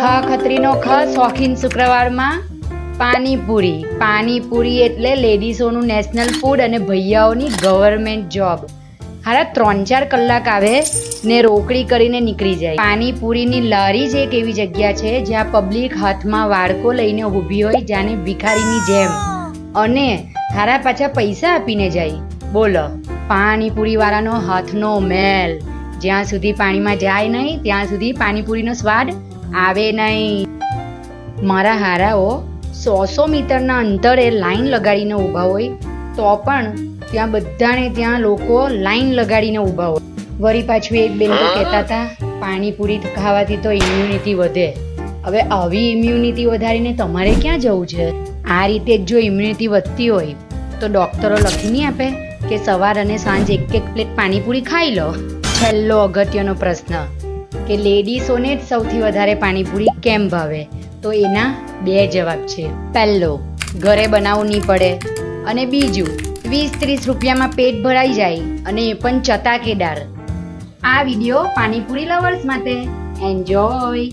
ખ ખત્રીનો ખ શોખીન શુક્રવારમાં પાણીપુરી. પાણીપુરી એટલે લેડીઝોનું નેશનલ ફૂડ અને ભૈયાઓની ગવર્મેન્ટ જોબ. હારા ત્રણ ચાર કલાક આવે ને રોકડી કરીને નીકળી જાય. પાણીપુરીની લારી જ એક એવી જગ્યા છે જ્યાં પબ્લિક હાથમાં વાડકો લઈને ઊભી હોય જાણે ભિખારીની જેમ. અને હારા પાછા પૈસા આપીને જાય. બોલો પાણીપુરી વાળાનો હાથનો મેલ. જ્યાં સુધી પાણીમાં જાય નહીં, ત્યાં સુધી પાણીપુરીનો સ્વાદ આવે નહીં. મારા હારાઓ સો સો મીટરના અંતરે લાઈન લગાડીને ઊભા હોય, તો પણ ત્યાં બધાને ત્યાં લોકો લાઈન લગાડીને ઊભા હોય. વળી પાછું એક બેન તો કહેતા હતા, પાણીપુરી ખાવાથી તો ઇમ્યુનિટી વધે. હવે આવી ઇમ્યુનિટી વધારીને તમારે ક્યાં જવું છે? આ રીતે જ જો ઇમ્યુનિટી વધતી હોય, તો ડોક્ટરો લખી નહીં આપે કે સવાર અને સાંજ એક એક પ્લેટ પાણીપુરી ખાઈ લો. છેલ્લો અગત્યનો પ્રશ્ન. કે લેડીઝોને જ સૌથી વધારે પાણીપુરી કેમ ભાવે? તો એના બે જવાબ છે. પહેલો, ઘરે બનાવવું નહીં પડે. અને બીજું વીસ ત્રીસ રૂપિયામાં પેટ ભરાઈ જાય અને એ પણ ચટાકેદાર આ વીડિયો પાણીપુરી લવર્સ માટે. એન્જોય